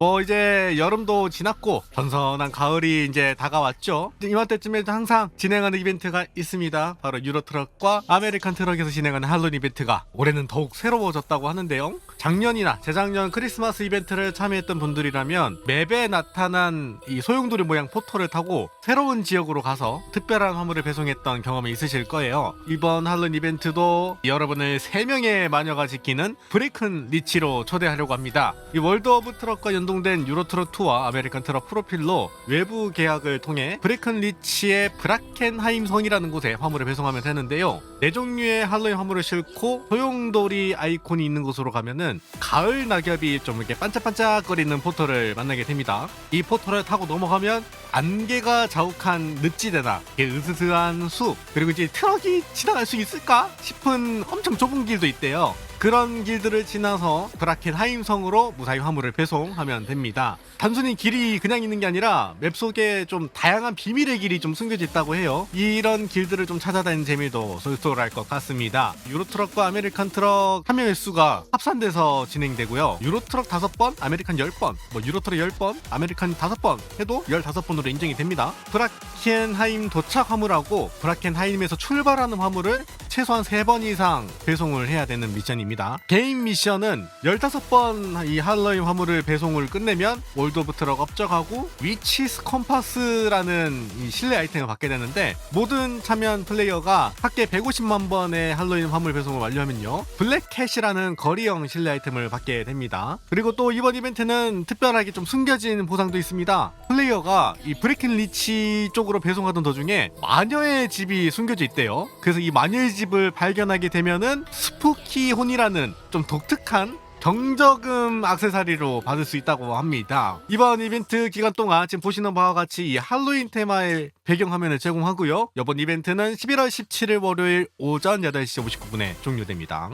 뭐 이제 여름도 지났고 선선한 가을이 이제 다가왔죠. 이맘때쯤에 항상 진행하는 이벤트가 있습니다. 바로 유로트럭과 아메리칸 트럭에서 진행하는 할로윈 이벤트가 올해는 더욱 새로워졌다고 하는데요. 작년이나 재작년 크리스마스 이벤트를 참여했던 분들이라면 맵에 나타난 이 소용돌이 모양 포터를 타고 새로운 지역으로 가서 특별한 화물을 배송했던 경험이 있으실 거예요. 이번 할로윈 이벤트도 여러분을 3명의 마녀가 지키는 브레이큰 리치로 초대하려고 합니다. 이 월드 오브 트럭과 연동된 유로트럭 2와 아메리칸 트럭 프로필로 외부 계약을 통해 브레이큰 리치의 브라켄하임 성이라는 곳에 화물을 배송하면 되는데요. 네 종류의 할로윈 화물을 싣고 소용돌이 아이콘이 있는 곳으로 가면은 가을 낙엽이 좀 이렇게 반짝반짝거리는 포터를 만나게 됩니다. 이 포터를 타고 넘어가면 안개가 자욱한 늪지대나 으스스한 숲 그리고 이제 트럭이 지나갈 수 있을까 싶은 엄청 좁은 길도 있대요. 그런 길들을 지나서 브라켄 하임성으로 무사히 화물을 배송하면 됩니다. 단순히 길이 그냥 있는 게 아니라 맵 속에 좀 다양한 비밀의 길이 좀 숨겨져 있다고 해요. 이런 길들을 좀 찾아다니는 재미도 쏠쏠할 것 같습니다. 유로트럭과 아메리칸 트럭 참여 횟수가 합산돼서 진행되고요. 유로트럭 5번, 아메리칸 10번, 뭐 유로트럭 10번, 아메리칸 5번 해도 15번으로 인정이 됩니다. 브라켄하임 도착 화물하고 브라켄하임에서 출발하는 화물을 최소한 3번 이상 배송을 해야 되는 미션입니다. 개인 미션은 15번 이 할로윈 화물을 배송을 끝내면 월드 오브 트럭 업적하고 위치스 컴파스라는 이 실내 아이템을 받게 되는데 모든 참여한 플레이어가 합계 150만 번의 할로윈 화물 배송을 완료하면요. 블랙캣이라는 거리형 실내 아이템을 받게 됩니다. 그리고 또 이번 이벤트는 특별하게 좀 숨겨진 보상도 있습니다. 플레이어가 이 브레이킹 리치 쪽으로 배송하던 도중에 마녀의 집이 숨겨져 있대요. 그래서 이 마녀의 집을 발견하게 되면은 스푸키 혼이라는 좀 독특한 경저금 악세사리로 받을 수 있다고 합니다. 이번 이벤트 기간 동안 지금 보시는 바와 같이 이 할로윈 테마의 배경화면을 제공하고요. 이번 이벤트는 11월 17일 월요일 오전 8시 59분에 종료됩니다.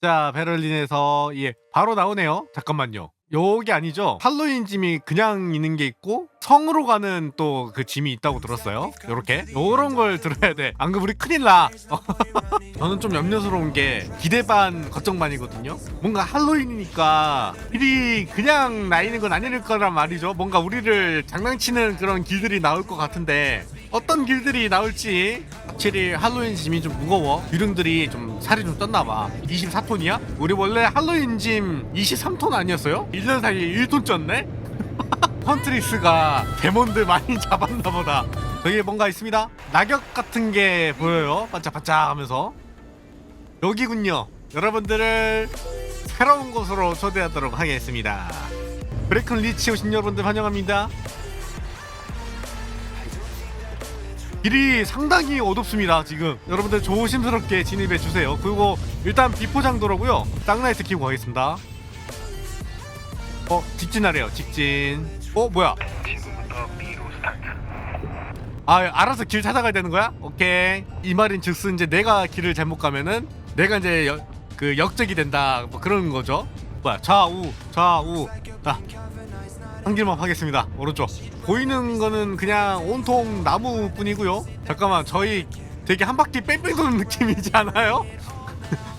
자, 베를린에서 예, 바로 나오네요. 잠깐만요. 요게 아니죠. 할로윈 짐이 그냥 있는 게 있고 성으로 가는 또 그 짐이 있다고 들었어요. 요렇게 요런 걸 들어야 돼. 안 그러면 우리 큰일 나. 저는 좀 염려스러운 게 기대 반 걱정 반이거든요. 뭔가 할로윈이니까 길이 그냥 나이는 건 아닐 거란 말이죠. 뭔가 우리를 장난치는 그런 길들이 나올 것 같은데 어떤 길들이 나올지 확실히 할로윈 짐이 좀 무거워. 유령들이 좀 살이 좀 떴나 봐. 24톤이야? 우리 원래 할로윈 짐 23톤 아니었어요? 1년 사이에 1톤 쪘네? 헌트리스가 데몬들 많이 잡았나 보다. 저기 뭔가 있습니다. 낙엽 같은 게 보여요. 반짝반짝 하면서. 여기군요. 여러분들을 새로운 곳으로 초대하도록 하겠습니다. 브레이큰 리치 오신 여러분들 환영합니다. 길이 상당히 어둡습니다 지금 여러분들 조심스럽게 진입해 주세요 그리고 일단 비포장도로고요 땅라이트 켜고 가겠습니다 어 직진하래요 직진. 어 뭐야. 아 알아서 길 찾아가야 되는 거야? 오케이. 이 말인 즉슨 이제 내가 길을 잘못 가면은 내가 이제 여, 그 역적이 된다 뭐 그런 거죠. 뭐야 좌우 좌우. 자한 길만 하겠습니다 오른쪽. 보이는 거는 그냥 온통 나무뿐이고요. 잠깐만 저희 되게 한 바퀴 뺑뺑 도는 느낌이지 않아요?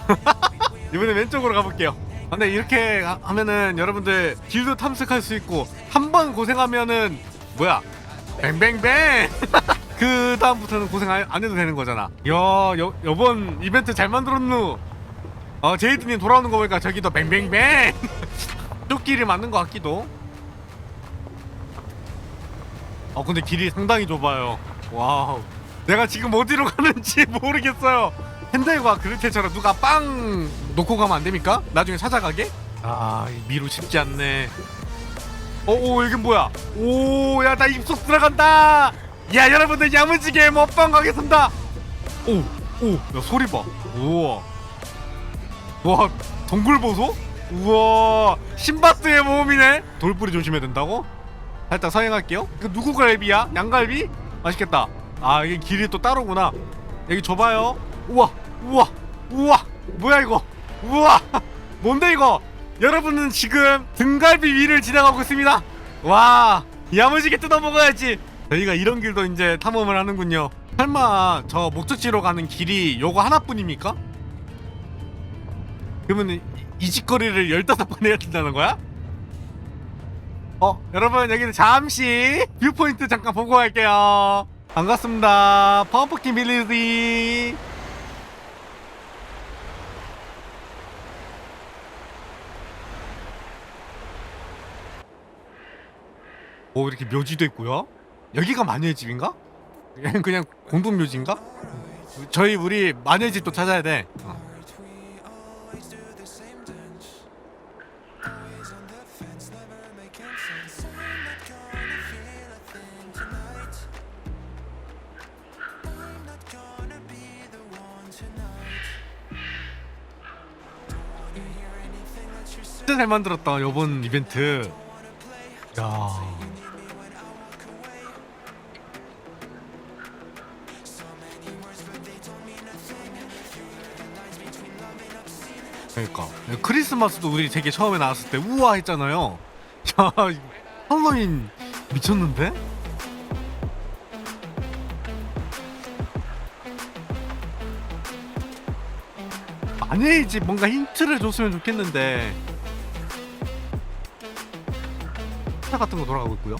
이번에 왼쪽으로 가볼게요 근데 이렇게 하- 하면은 여러분들 길도 탐색할 수 있고 한 번 고생하면은 뭐야? 뱅뱅뱅! 그 다음부터는 고생 안, 안 해도 되는 거잖아. 야 여, 여번 이벤트 잘 만들었누. 어 제이드님 돌아오는 거 보니까 저기도 뱅뱅뱅! 쪽 길이 맞는 것 같기도. 어 근데 길이 상당히 좁아요. 와우. 내가 지금 어디로 가는지 모르겠어요. 핸들과 그르테처럼 누가 빵 놓고 가면 안 됩니까? 나중에 찾아가게? 아 미루 쉽지 않네. 어오 여긴 뭐야? 오야 나 입속 들어간다! 야 여러분들 야무지게 먹방 가겠습니다! 오오야 소리 봐. 우와. 와 동굴 보소? 우와 신바스의 모험이네? 돌뿌리 조심해야 된다고? 살짝 서행할게요. 이거 누구 갈비야? 양갈비? 맛있겠다. 아 이게 길이 또 따로구나. 여기 좁아요. 우와 우와 우와. 뭐야 이거 우와! 뭔데 이거? 여러분은 지금 등갈비 위를 지나가고 있습니다. 와 야무지게 뜯어 먹어야지. 저희가 이런 길도 이제 탐험을 하는군요. 설마 저 목적지로 가는 길이 요거 하나뿐입니까? 그러면 이, 이 짓거리를 15번 해야 된다는 거야? 어 여러분 여기는 잠시 뷰포인트 잠깐 보고 갈게요. 반갑습니다. 펌프킨 빌리지 오 이렇게 묘지도 있고요 여기가 마녀의 집인가? 그냥 그냥 공동 묘지인가? 저희 우리 마녀의 집도 찾아야 돼 어. 진짜 잘 만들었다 요번 이벤트 야 그러니까 크리스마스도 우리 되게 처음에 나왔을 때 우와 했잖아요 야 할로윈 미쳤는데? 아니지 뭔가 힌트를 줬으면 좋겠는데 차 같은 거 돌아가고 있고요.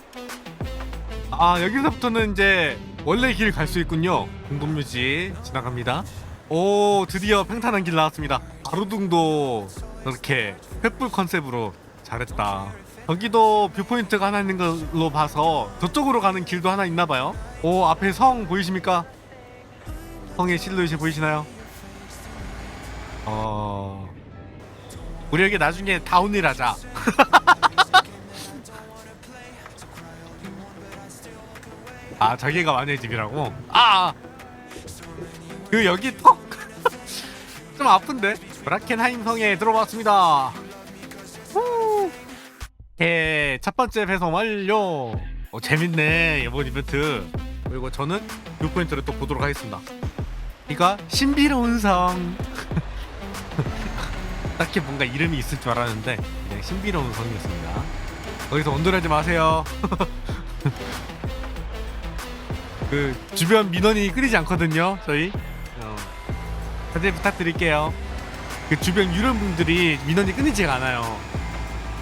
아 여기서부터는 이제 원래 길 갈 수 있군요. 공동묘지 지나갑니다. 오 드디어 평탄한 길 나왔습니다. 가로등도 이렇게 횃불 컨셉으로 잘했다. 여기도 뷰포인트가 하나 있는 걸로 봐서 저쪽으로 가는 길도 하나 있나 봐요. 오 앞에 성 보이십니까? 성의 실루엣이 보이시나요? 어 우리 여기 나중에 다운힐 하자. 아 저기가 마녀의 집이라고? 아! 그 여기 턱! 좀 아픈데? 브라켄하임 성에 들어왔습니다 후! 예, 첫 번째 배송 완료 어, 재밌네 이번 이벤트 그리고 저는 6포인트를 또 보도록 하겠습니다 이가 신비로운 성 딱히 뭔가 이름이 있을 줄 알았는데 그냥 신비로운 성이었습니다 거기서 온돌하지 마세요 그 주변 민원이 끊이지 않거든요. 저희 어, 자제 부탁드릴게요. 그 주변 유령 분들이 민원이 끊이지가 않아요.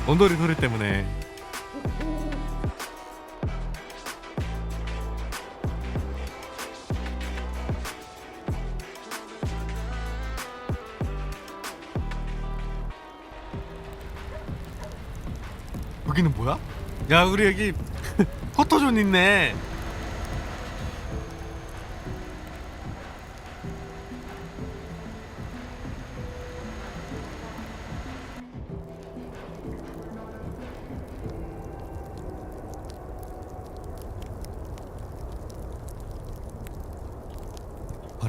원돌이 소리 때문에. 여기는 뭐야? 야 우리 여기 포토존 있네.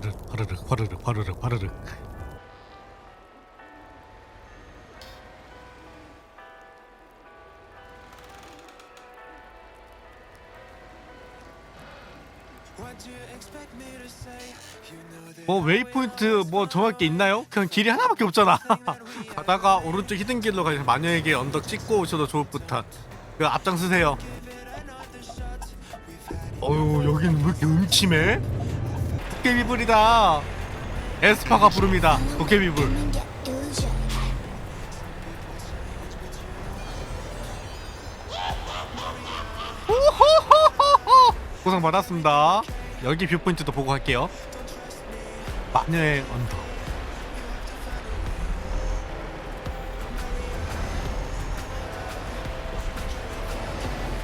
화르륵 화르륵 화르륵 화르륵 화르륵 뭐 웨이포인트 뭐 정할 게 있나요? 그냥 길이 하나밖에 없잖아 가다가 오른쪽 히든 길로 가서 마녀에게 언덕 찍고 오셔도 좋을 듯한 그 앞장서세요 어유 여긴 왜 이렇게 음침해? 도깨비 불이다. 에스파가 부릅니다. 도깨비 불. 우호호호호! 고생 많았습니다. 여기 뷰포인트도 보고 갈게요. 마녀의 언덕.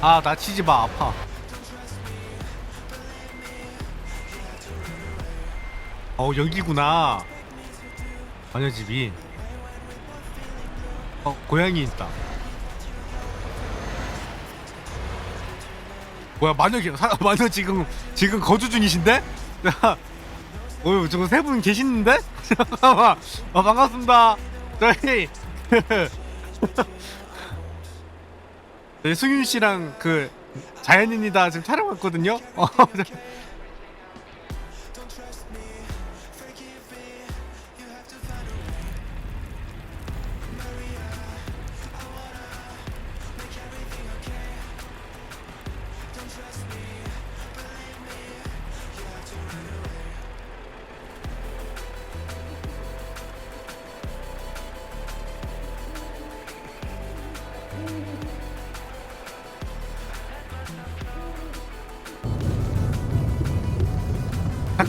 아나 치지 마. 아파 어 여기구나. 마녀 집이. 어 고양이 있다. 뭐야 마녀 기- 사, 마녀 지금 지금 거주 중이신데? 야, 어 저거 세분 계시는데? 잠깐만 어 반갑습니다. 저희 저희 승윤 씨랑 그 자연인이다 지금 촬영 왔거든요. 어,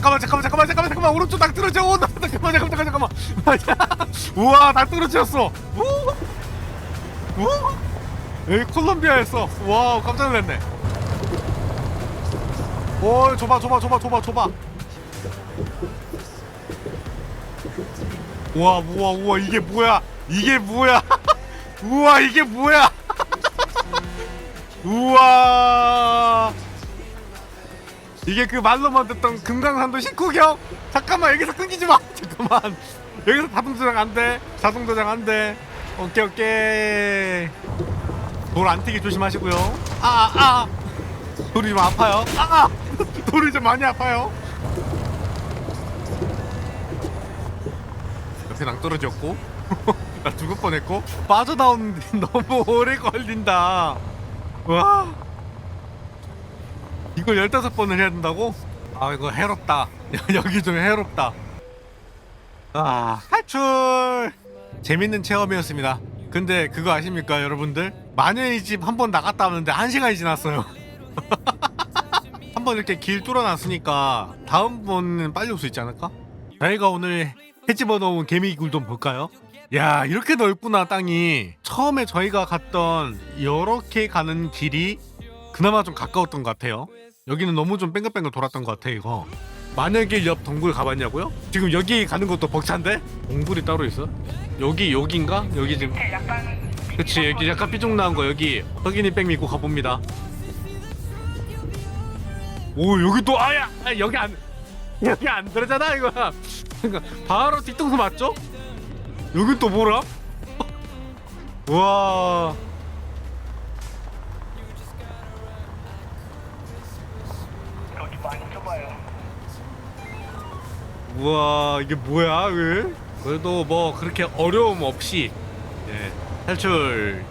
잠깐만 잠깐만 잠깐만 잠깐만 잠깐만. 오른쪽 딱 떨어져 오, 나, 잠깐만 잠깐만 잠깐만 우와 다 떨어졌어. 우, 우. 여기 콜롬비아였어. 와 깜짝 놀랐네. 오 좁아 좁아 좁아 좁아 좁아 우와 우와 우와 이게 뭐야? 이게 뭐야? 우와 이게 뭐야? 우와 이게 그 말로만 듣던 금강산도 식후경? 잠깐만 여기서 끊기지 마! 잠깐만. 여기서 자동 조작 안돼. 자동 조작 안돼. 오케이 오케이. 돌 안 튀기 조심하시고요. 아아! 아. 돌이 좀 아파요. 아 돌이 좀 많이 아파요. 옆에 낭 떨어졌고. 나 죽을 뻔했고. 빠져나오는데 너무 오래 걸린다. 와 이걸 15번을 해야 된다고? 아 이거 해롭다. 여기 좀 해롭다. 아 탈출! 재밌는 체험이었습니다. 근데 그거 아십니까 여러분들? 마녀의 집 한 번 나갔다 왔는데 한 시간이 지났어요. 한 번 이렇게 길 뚫어놨으니까 다음 번은 빨리 올 수 있지 않을까? 저희가 오늘 해집어 놓은 개미굴 좀 볼까요? 야 이렇게 넓구나 땅이. 처음에 저희가 갔던 이렇게 가는 길이 그나마 좀 가까웠던 것 같아요 여기는 너무 좀 뺑글뺑글 돌았던 것 같아 이거 만약에 옆 동굴 가봤냐고요? 지금 여기 가는 것도 벅찬데? 동굴이 따로 있어? 여기 여긴가? 여기 지금 그치 여기 약간 삐죽 나온 거 여기 흑인이 백 믿고 가봅니다 오 여기 또 아야 아, 여기 안 여기 안 들어잖아 이거 그러니까 바로 뒤통수 맞죠? 여기 또 뭐라? 와 우와 이게 뭐야 왜? 그래도 뭐 그렇게 어려움 없이 예, 탈출.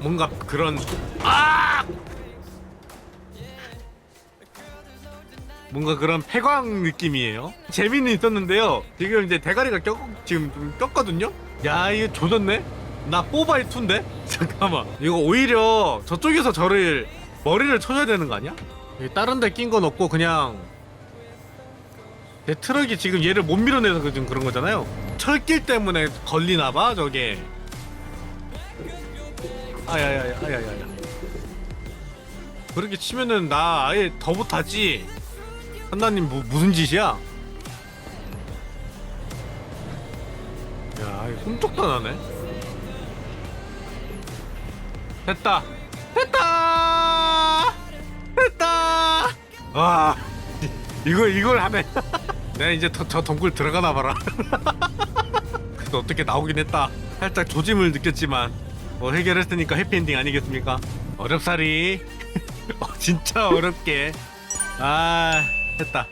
뭔가 그런 아! 뭔가 그런 폐광 느낌이에요. 재미는 있었는데요. 지금 이제 대가리가 껴 지금 좀 꼈거든요? 야 이거 조졌네? 나 뽀바이 2인데? 잠깐만. 이거 오히려 저쪽에서 저를 머리를 쳐줘야 되는 거 아니야? 여기 다른 데 낀 건 없고 그냥 내 트럭이 지금 얘를 못 밀어내서 그- 지금 그런 거잖아요. 철길 때문에 걸리나 봐 저게. 아야야야 아야야야. 그렇게 치면은 나 아예 더 못하지. 한나님 뭐, 무슨 짓이야? 야 이거 홈쪽도 나네. 됐다. 됐다 와 이걸 이걸 하네. 내가 이제 더, 저 동굴 들어가나 봐라. 그래도 어떻게 나오긴 했다. 살짝 조짐을 느꼈지만 뭐 해결했으니까 해피엔딩 아니겠습니까? 어렵사리. 어, 진짜 어렵게. 아 했다